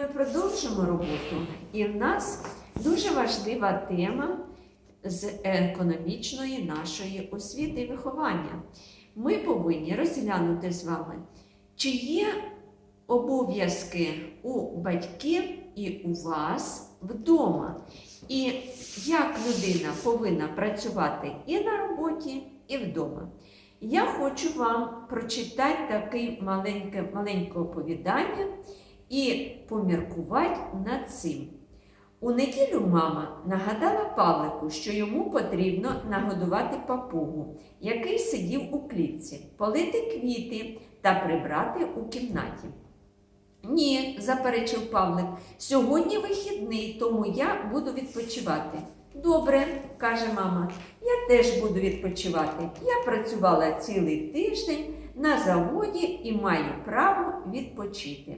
ми продовжимо роботу, і в нас дуже важлива тема з економічної нашої освіти і виховання. Ми повинні розглянути з вами, чи є обов'язки у батьків і у вас вдома, і як людина повинна працювати і на роботі, і вдома. Я хочу вам прочитати таке маленьке, маленьке оповідання і поміркувати над цим. У неділю мама нагадала Павлику, що йому потрібно нагодувати папугу, який сидів у клітці, полити квіти та прибрати у кімнаті. Ні, заперечив Павлик, сьогодні вихідний, тому я буду відпочивати. Добре, каже мама, я теж буду відпочивати. Я працювала цілий тиждень на заводі і маю право відпочити.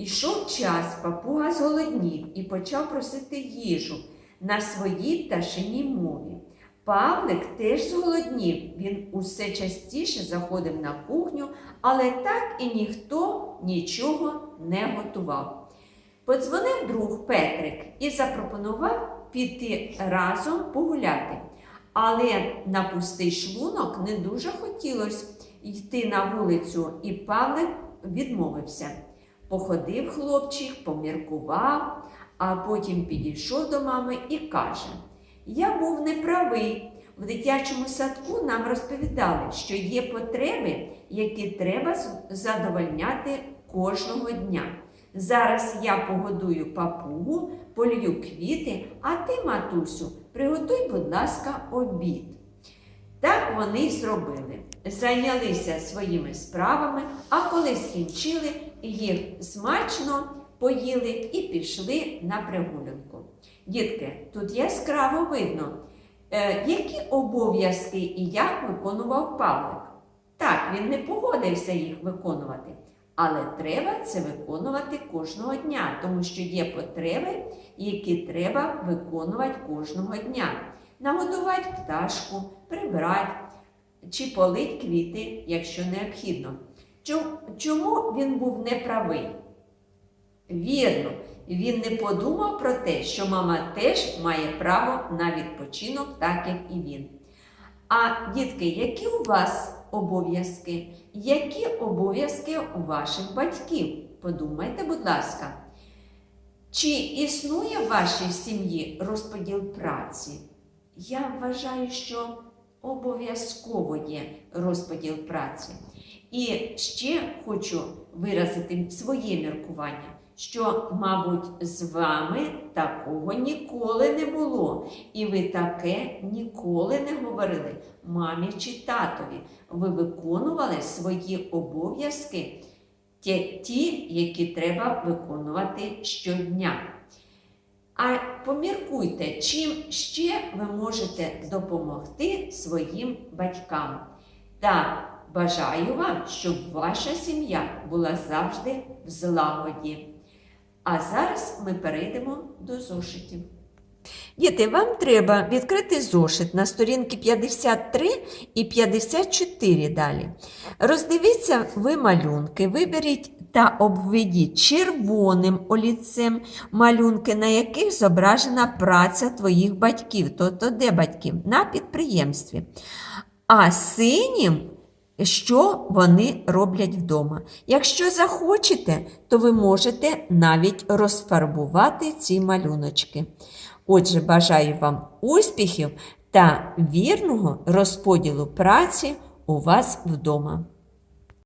Ішов час, папуга зголоднів і почав просити їжу на своїй пташиній мові. Павлик теж зголоднів, він усе частіше заходив на кухню, але так і ніхто нічого не готував. Подзвонив друг Петрик і запропонував піти разом погуляти. Але на пустий шлунок не дуже хотілося йти на вулицю, і Павлик відмовився. Походив хлопчик, поміркував, а потім підійшов до мами і каже: Я був неправий. В дитячому садку нам розповідали, що є потреби, які треба задовольняти кожного дня. Зараз я погодую папугу, полью квіти, а ти, матусю, приготуй, будь ласка, обід. Так вони й зробили. Зайнялися своїми справами, а коли скінчили, їх смачно поїли і пішли на прогулянку. Дітки, тут яскраво видно, е, які обов'язки і як виконував Павлик. Так, він не погодився їх виконувати, але треба це виконувати кожного дня, тому що є потреби, які треба виконувати кожного дня. Нагодувати пташку, прибрати чи полить квіти, якщо необхідно. Чому він був неправий? Вірно, він не подумав про те, що мама теж має право на відпочинок, так як і він. А дітки, які у вас обов'язки? Які обов'язки у ваших батьків? Подумайте, будь ласка. Чи існує в вашій сім'ї розподіл праці? Я вважаю, що обов'язково є розподіл праці. І ще хочу виразити своє міркування, що, мабуть, з вами такого ніколи не було. І ви таке ніколи не говорили мамі чи татові. Ви виконували свої обов'язки, ті, які треба виконувати щодня. А поміркуйте, чим ще ви можете допомогти своїм батькам. Та бажаю вам, щоб ваша сім'я була завжди в злагоді. А зараз ми перейдемо до зошитів. Діти, вам треба відкрити зошит на сторінки 53 і 54 далі. Роздивіться ви малюнки, виберіть та обведіть червоним олівцем малюнки, на яких зображена праця твоїх батьків, тобто де батьків? На підприємстві. А синім, що вони роблять вдома. Якщо захочете, то ви можете навіть розфарбувати ці малюночки. Отже, бажаю вам успіхів та вірного розподілу праці у вас вдома.